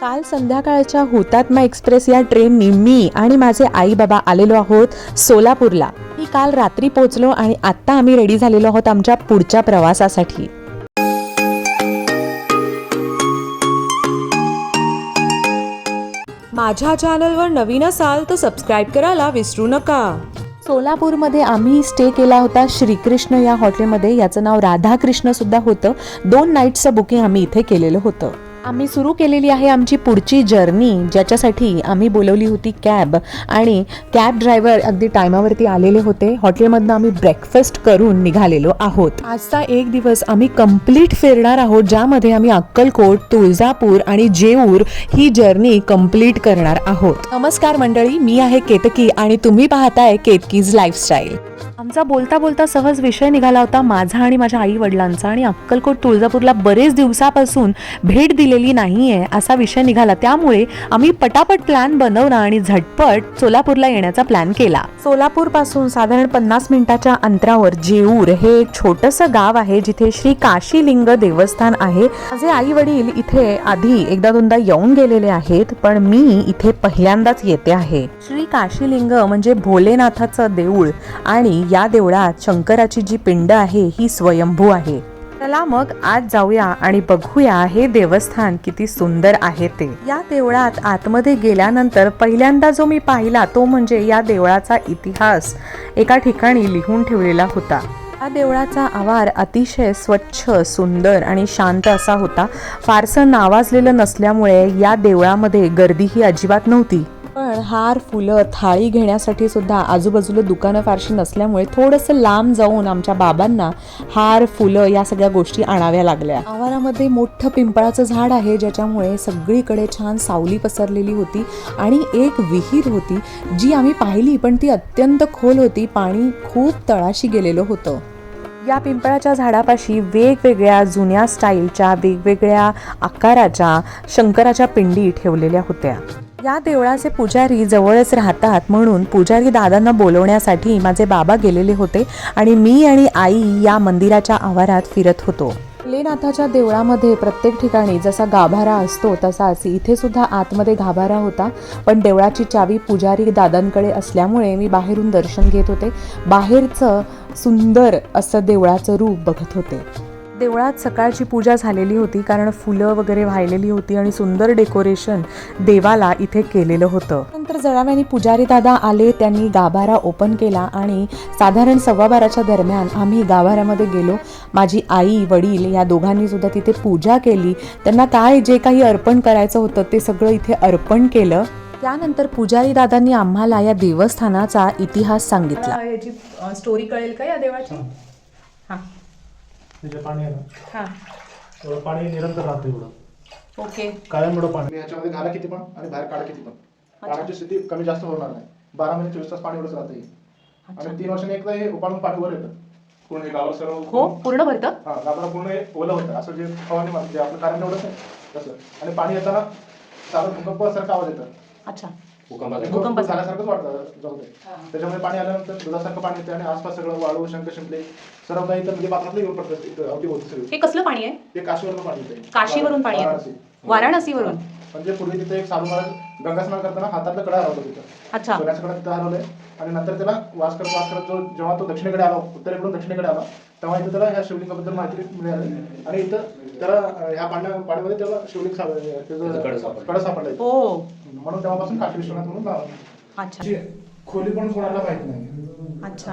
काल संध्याकाळच्या हुतात्मा एक्सप्रेस या ट्रेननी मी आणि माझे आई बाबा आलेलो आहोत सोलापूरला. मी काल रात्री पोचलो आणि आत्ता आम्ही रेडी झालेलो आहोत आमच्या पुढच्या प्रवासासाठी. माझ्या चॅनलवर नवीन असाल तर सबस्क्राईब करायला विसरू नका. सोलापूरमध्ये आम्ही स्टे केला होता श्रीकृष्ण या हॉटेलमध्ये याचं नाव राधाकृष्ण सुद्धा होतं. दोन नाईट्सचं बुकिंग आम्ही इथे केलेलं होतं. आम्ही सुरू केलेली आहे आमची पुढची जर्नी ज्याच्यासाठी आम्ही बोलवली होती कॅब. आणि कॅब ड्रायव्हर अगदी टायमावरती आलेले होते. हॉटेलमधनं आम्ही ब्रेकफास्ट करून निघालेलो आहोत. आजचा एक दिवस आम्ही कंप्लीट फिरणार आहोत ज्यामध्ये आम्ही अक्कलकोट तुळजापूर आणि जेऊर ही जर्नी कंप्लीट करणार आहोत. नमस्कार मंडळी मी आहे केतकी आणि तुम्ही पाहताय केतकीज लाईफस्टाईल. आमचा बोलता बोलता सहज विषय निघाला होता माझा आणि माझ्या आई वडिलांचा आणि अक्कलकोट तुळजापूरला बरेच दिवसापासून भेट दिलेली नाहीये असा विषय निघाला. त्यामुळे आम्ही पटापट प्लॅन बनवला आणि झटपट सोलापूरला येण्याचा प्लॅन केला. सोलापूरपासून साधारण पन्नास मिनिटाच्या अंतरावर जेऊर हे एक छोटंसं गाव आहे जिथे श्री काशीलिंग देवस्थान आहे. माझे आई वडील इथे आधी एकदा दोनदा येऊन गेलेले आहेत पण मी इथे पहिल्यांदाच येते आहे. श्री काशीलिंग म्हणजे भोलेनाथाचं देऊळ आणि या देवळात शंकराची जी पिंड आहे ही स्वयंभू आहे. चला मग आज जाऊया आणि बघूया हे देवस्थान किती सुंदर आहे ते. या देवळात आतमध्ये गेल्यानंतर पहिल्यांदा जो मी पाहिला तो म्हणजे या देवळाचा इतिहास. एका ठिकाणी लिहून ठेवलेला होता. या देवळाचा आवार अतिशय स्वच्छ सुंदर आणि शांत असा होता. फारसं नावाजलेलं नसल्यामुळे या देवळामध्ये गर्दी ही अजिबात नव्हती. हार फुलं थाळी घेण्यासाठी सुद्धा आजूबाजूला दुकानं फारशी नसल्यामुळे थोडंसं लांब जाऊन आमच्या बाबांना हार फुलं या सगळ्या गोष्टी आणाव्या लागल्या. आवारामध्ये मोठं पिंपळाचं झाड आहे ज्याच्यामुळे सगळीकडे छान सावली पसरलेली होती आणि एक विहीर होती जी आम्ही पाहिली पण ती अत्यंत खोल होती पाणी खूप तळाशी गेलेलं होतं. या पिंपळाच्या झाडापाशी वेगवेगळ्या जुन्या स्टाईलच्या वेगवेगळ्या आकाराच्या शंकराच्या पिंडी ठेवलेल्या होत्या. या देवळाचे पुजारी जवळच राहतात म्हणून पुजारी दादांना बोलवण्यासाठी माझे बाबा गेलेले होते आणि मी आणि आई या मंदिराच्या आवारात फिरत होतो. लेनाथाच्या देवळामध्ये प्रत्येक ठिकाणी जसा गाभारा असतो तसाच इथे सुद्धा आतमध्ये गाभारा होता. पण देवळाची चावी पुजारी दादांकडे असल्यामुळे मी बाहेरून दर्शन घेत होते. बाहेरचं सुंदर असं देवळाचं रूप बघत होते. देवळात सकाळची पूजा झालेली होती कारण फुलं वगैरे वाहिलेली होती आणि सुंदर डेकोरेशन देवाला इथे केलेलं होतं. नंतर जळाव्याने पुजारी दादा आले त्यांनी गाभारा ओपन केला आणि साधारण सव्वा बाराच्या दरम्यान आम्ही गाभाऱ्यामध्ये गेलो. माझी आई वडील या दोघांनी सुद्धा तिथे पूजा केली. त्यांना काय जे काही अर्पण करायचं होतं ते सगळं इथे अर्पण केलं. त्यानंतर पुजारी दादांनी आम्हाला या देवस्थानाचा इतिहास सांगितला. याची स्टोरी कळेल का या देवाची? हा. तिथे पाणी आहे ना. हा. एवढं पाणी निरंतर राहतं एवढं. ओके. कायम एवढं पाणी. ह्याच्यामध्ये घाला किती पण आणि बाहेर काढा किती पण. पाण्याची स्थिती कमी जास्त होणार नाही. बारा महिने चोवीस तास पाणी एवढंच राहतं हे. आणि तीन वर्षांनी एकदा हे उपाडून पाणी वर येतं. पूर्ण हे गावाला सर्व हो? पूर्ण भरतं? हा गावाला पूर्ण हे ओलं होतं. असं जे फवारणी मारते जे आपलं कारण एवढंच आहे. तसं. आणि पाणी येताना साधं भूकंपासारखा आवाज येतं. अच्छा. भूकंप भूकंप झाल्यासारखंच वाटतं जाऊ दे. त्याच्यामध्ये पाणी आल्यानंतर दुधासारखं पाणी येतं आणि आसपास सगळं वाळू शंख शिंपले सर्व काही तर म्हणजे पात्रातलं येऊन पडतं इथं अवती होती सगळी. हे कसलं पाणी आहे? ते काशीवरून पाणी येतं काशीवरून पाणी वाराणसी. येतं वाराणसीवरून म्हणजे पूर्वी तिथे एक साधू महाराज गंगा स्नान करताना हातातलं कडा हरवलं तिथं. अच्छा. सोन्याचं कडा तिथं हरवलंय. आणि नंतर त्याला वास करत वास करत जो जेव्हा तो दक्षिणेकडे आला उत्तरेकडून दक्षिणेकडे आला तेव्हा इथं त्याला ह्या शिवलिंगाबद्दल माहिती मिळाली. आणि इथं त्याला ह्या पाण्या पाण्यामध्ये त्याला शिवलिंग साप- त्याचं कडा सापडलाय हो. म्हणून तेव्हापासून काशी विश्वनाथ म्हणून नाव आहे. अच्छा. ची खोली पण कोणाला माहीत नाही. अच्छा.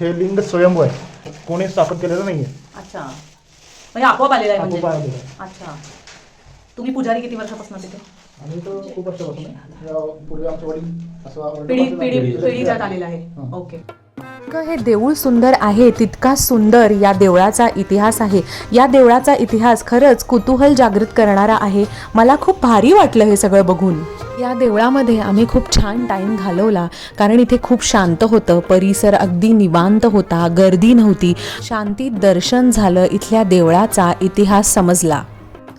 हे लिंग स्वयंभू आहे. कोणी स्थापन केलेलं नाहीये. अच्छा. म्हणजे आपोआप आलेला आहे आपोआप म्हणजे आलेलं आहे. अच्छा. तुम्ही पुजारी किती वर्षापासून तिथे? आणि तो खूप वर्षापासून आहे. या पूर्वी आमचे वडील असं पिढी पिढी पिढी- जात आलेला आहे. हां. ओके. इतकं हे देऊळ सुंदर आहे तितका सुंदर या देवळाचा इतिहास आहे. या देवळाचा इतिहास खरंच कुतूहल जागृत करणारा आहे. मला खूप भारी वाटलं हे सगळं बघून. या देवळामध्ये आम्ही खूप छान टाईम घालवला कारण इथे खूप शांत होतं. परिसर अगदी निवांत होता गर्दी नव्हती. शांतीत दर्शन झालं इथल्या देवळाचा इतिहास समजला.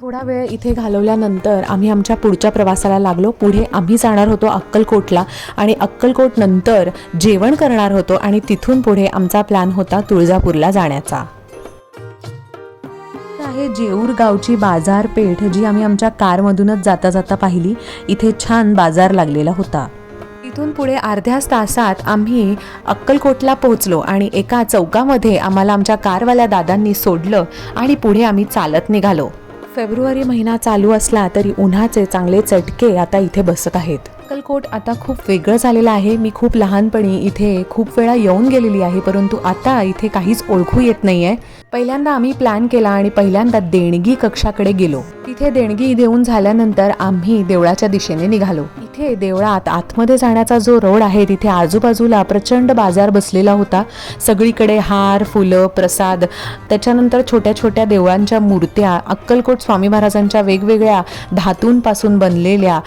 थोडा वेळ इथे घालवल्यानंतर आम्ही आमच्या पुढच्या प्रवासाला लागलो. पुढे आम्ही जाणार होतो अक्कलकोटला आणि अक्कलकोट नंतर जेवण करणार होतो आणि तिथून पुढे आमचा प्लॅन होता तुळजापूरला जाण्याचा. आहे जेऊर गावची बाजारपेठ जी आम्ही आमच्या कारमधूनच जाता जाता पाहिली. इथे छान बाजार लागलेला होता. तिथून पुढे अर्ध्याच तासात आम्ही अक्कलकोटला पोहोचलो आणि एका चौकामध्ये आम्हाला आमच्या कारवाल्या दादांनी सोडलं आणि पुढे आम्ही चालत निघालो. फेब्रुवारी महिना चालू असला तरी उन्हाचे चांगले चटके आता इथे बसत आहेत. अक्कलकोट आता खूप वेगळं झालेलं आहे. मी खूप लहानपणी इथे खूप वेळा येऊन गेलेली आहे परंतु आता इथे काहीच ओळखू येत नाहीये. पहिल्यांदा आम्ही प्लॅन केला आणि पहिल्यांदा देणगी कक्षाकडे गेलो. तिथे देणगी देऊन झाल्यानंतर आम्ही देवळाच्या दिशेने निघालो. इथे देवळात आतमध्ये जाण्याचा जो रोड आहे तिथे आजूबाजूला प्रचंड बाजार बसलेला होता. सगळीकडे हार फुलं प्रसाद त्याच्यानंतर छोट्या छोट्या देवळांच्या मूर्त्या अक्कलकोट स्वामी महाराजांच्या वेगवेगळ्या धातूंपासून बनलेल्या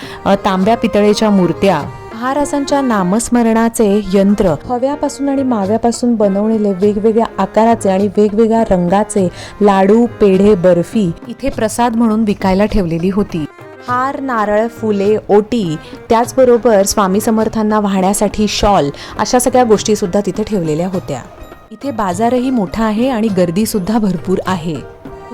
तांब्या पितळेच्या मूर्त्या महाराजांच्या नामस्मरणाचे यंत्र हव्यापासून आणि माव्यापासून बनवलेले वेगवेगळ्या आकाराचे आणि वेगवेगळ्या रंगाचे लाडू पेढे बर्फी इथे प्रसाद म्हणून विकायला ठेवलेली होती. हार नारळ फुले ओटी त्याचबरोबर स्वामी समर्थांना वाहण्यासाठी शॉल अशा सगळ्या गोष्टी सुद्धा तिथे ठेवलेल्या होत्या. इथे बाजारही मोठा आहे आणि गर्दीसुद्धा भरपूर आहे.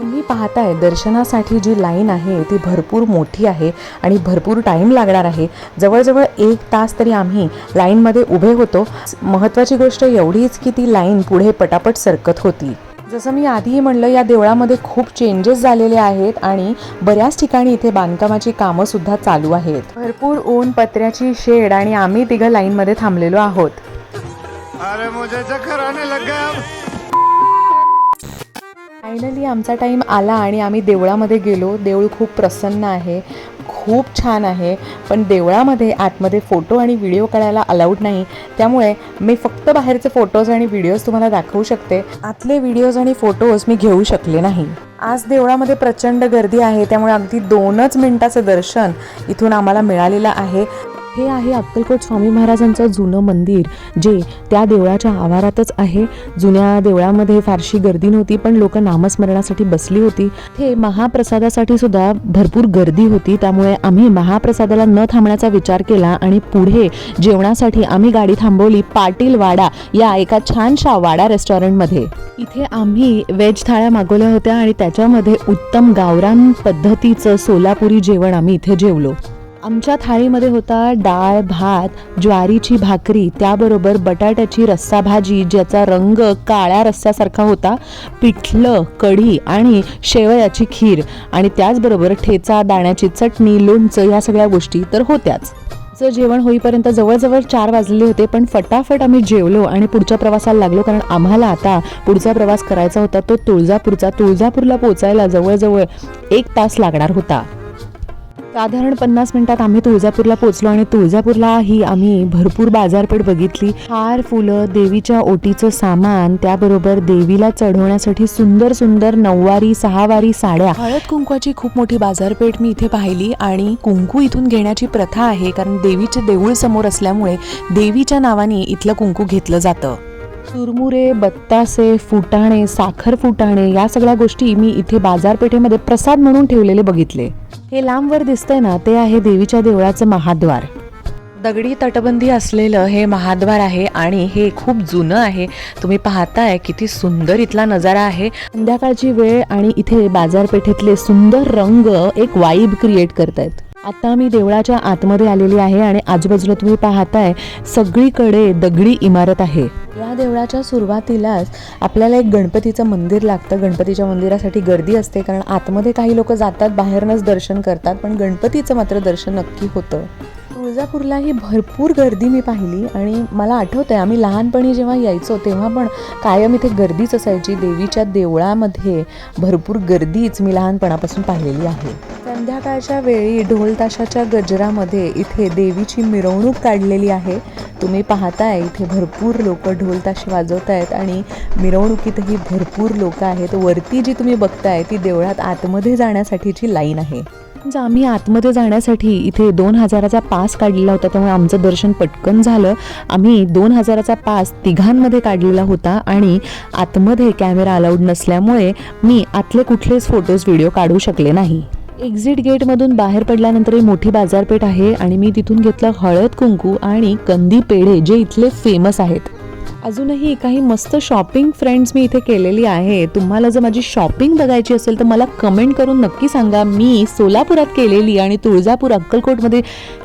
तुम्ही पाहताय दर्शनासाठी जी लाईन आहे ती भरपूर मोठी आहे आणि भरपूर टाईम लागणार आहे. जवळजवळ एक तास तरी आम्ही लाईनमध्ये उभे होतो. महत्त्वाची गोष्ट एवढीच की ती लाईन पुढे पटापट सरकत होती. जसं मी आधीही म्हणलं या देवळामध्ये खूप चेंजेस झालेले आहेत आणि बऱ्याच ठिकाणी इथे बांधकामाची कामं सुद्धा चालू आहेत. भरपूर ऊन पत्र्याची शेड आणि आम्ही तिघं लाईनमध्ये थांबलेलो आहोत. अरे मुझे फायनली आमचा टाईम आला आणि आम्ही देवळामध्ये गेलो. देऊळ खूप प्रसन्न आहे. खूप छान आहे. पण देवळामध्ये आतमध्ये फोटो आणि व्हिडिओ काढायला अलाउड नाही. त्यामुळे मी फक्त बाहेरचे फोटोज आणि व्हिडिओज तुम्हाला दाखवू शकते. आतले व्हिडिओज आणि फोटोज मी घेऊ शकले नाही. आज देवळामध्ये प्रचंड गर्दी आहे. त्यामुळे अगदी दोनच मिनिटाचं दर्शन इथून आम्हाला मिळालेलं आहे. हे आहे अक्कलकोट स्वामी महाराजांचं जुनं मंदिर जे त्या देवळाच्या आवारातच आहे. जुन्या देवळामध्ये फारशी गर्दी नव्हती पण लोक नामस्मरणासाठी बसली होती. हे महाप्रसादासाठी सुद्धा भरपूर गर्दी होती. त्यामुळे आम्ही महाप्रसादाला न थांबण्याचा विचार केला आणि पुढे जेवणासाठी आम्ही गाडी थांबवली पाटील वाडा या एका छानशा वाडा रेस्टॉरंटमध्ये. इथे आम्ही वेज थाळ्या मागवल्या होत्या आणि त्याच्यामध्ये उत्तम गावरान पद्धतीचं सोलापुरी जेवण आम्ही इथे जेवलो. आमच्या थाळीमध्ये होता डाळ भात ज्वारीची भाकरी त्याबरोबर बटाट्याची रस्सा भाजी ज्याचा रंग काळ्या रस्स्यासारखा होता पिठलं कढी आणि शेवयाची खीर आणि त्याचबरोबर ठेचा दाण्याची चटणी लोणचं या सगळ्या गोष्टी तर होत्याच. चं जेवण होईपर्यंत जवळजवळ चार वाजलेले होते पण फटाफट आम्ही जेवलो आणि पुढच्या प्रवासाला लागलो कारण आम्हाला आता पुढचा प्रवास करायचा होता तो तुळजापूरचा. तुळजापूरला पोचायला जवळजवळ एक तास लागणार होता. साधारण पन्नास मिनिटात आम्ही तुळजापूरला पोहोचलो आणि तुळजापूरला ही आम्ही भरपूर बाजारपेठ बघितली. हार फुलं देवीच्या ओटीचं सामान त्याबरोबर देवीला चढवण्यासाठी सुंदर सुंदर नऊवारी सहावारी साड्या. हळद कुंकवाची खूप मोठी बाजारपेठ मी इथे पाहिली आणि कुंकू इथून घेण्याची प्रथा आहे कारण देवीचे देऊळ समोर असल्यामुळे देवीच्या नावाने इथलं कुंकू घेतलं जातं. चुरमुरे बत्तासे फुटाणे साखर फुटाणे या सगळ्या गोष्टी मी इथे बाजारपेठेमध्ये प्रसाद म्हणून ठेवलेले बघितले. हे लांबवर दिसतंय ना ते आहे देवीच्या देवळाचं महाद्वार. दगडी तटबंदी असलेलं हे महाद्वार आहे आणि हे खूप जुनं आहे. तुम्ही पाहताय किती सुंदर इथला नजारा आहे. संध्याकाळची वेळ आणि इथे बाजारपेठेतले सुंदर रंग एक वाईब क्रिएट करतायत. आता मी देवळाच्या आतमध्ये आलेली आहे आणि आजूबाजूला तुम्ही पाहताय सगळीकडे दगडी इमारत आहे. या देवळाच्या सुरुवातीलाच आपल्याला एक गणपतीचं मंदिर लागतं. गणपतीच्या मंदिरासाठी गर्दी असते कारण आतमध्ये काही लोक जातात बाहेरनच दर्शन करतात पण गणपतीचं मात्र दर्शन नक्की होतं. तुळजापूरलाही भरपूर गर्दी मी पाहिली आणि मला आठवतंय आम्ही लहानपणी जेव्हा यायचो तेव्हा पण कायम इथे गर्दीच असायची. देवीच्या देवळामध्ये भरपूर गर्दीच मी लहानपणापासून पाहिलेली आहे. संध्याकाळच्या वेळी ढोल ताशाच्या गजरामध्ये इथे देवीची मिरवणूक काढलेली आहे. तुम्ही पाहताय इथे भरपूर लोक ढोल ताशे वाजवत आहेत आणि मिरवणुकीतही भरपूर लोक आहेत. वरती जी तुम्ही बघताय ती देवळात आतमध्ये जाण्यासाठीची लाईन आहे. म्हणजे आम्ही आतमध्ये जाण्यासाठी इथे दोन हजाराचा पास काढलेला होता त्यामुळे आमचं दर्शन पटकन झालं. आम्ही दोन हजाराचा पास तिघांमध्ये काढलेला होता आणि आतमध्ये कॅमेरा अलाउड नसल्यामुळे मी आतले कुठलेच फोटोज व्हिडिओ काढू शकले नाही. एक्झिट गेटमधून बाहेर पडल्यानंतर ही मोठी बाजारपेठ आहे आणि मी तिथून घेतलं हळद कुंकू आणि कंदी पेढे जे इथले फेमस आहेत. अजूनही काही मस्त शॉपिंग फ्रेंड्स मी इथे केलेली आहे. तुम्हाला जर माझी शॉपिंग बघायची असेल तर मला कमेंट करून नक्की सांगा. मी सोलापुरात केलेली आणि तुळजापूर अक्कलकोटमध्ये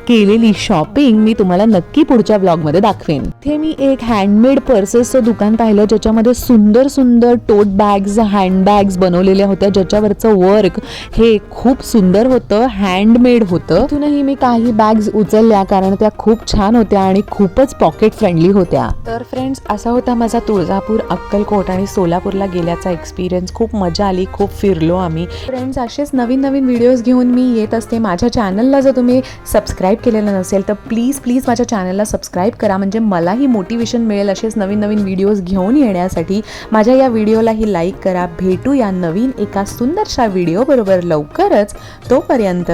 केलेली शॉपिंग मी तुम्हाला नक्की पुढच्या ब्लॉगमध्ये दाखवेन. इथे मी एक हँडमेड पर्सेसचं दुकान पाहिलं ज्याच्यामध्ये सुंदर सुंदर टोट बॅग्स हँडबॅग्स बनवलेल्या होत्या ज्याच्यावरचं वर्क हे खूप सुंदर होतं हँडमेड होतं. तिथूनही मी काही बॅग्स उचलल्या कारण त्या खूप छान होत्या आणि खूपच पॉकेट फ्रेंडली होत्या. तर फ्रेंड्स असा होता माझा तुळजापूर अक्कलकोट आणि सोलापूरला गेल्याचा एक्सपिरियन्स खूप मजा आली खूप फिरलो आम्ही. फ्रेंड्स असेच नवीन नवीन व्हिडिओज घेऊन मी येत असते. माझ्या चॅनलला जर तुम्ही सबस्क्राईब केलेलं नसेल तर प्लीज प्लीज माझ्या चॅनलला सबस्क्राईब करा. म्हणजे मलाही मोटिवेशन मिळेल असेच नवीन नवीन व्हिडिओज घेऊन येण्यासाठी. माझ्या या व्हिडिओलाही लाईक करा. भेटू या नवीन एका सुंदरशा व्हिडिओबरोबर लवकरच. तोपर्यंत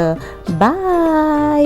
बाय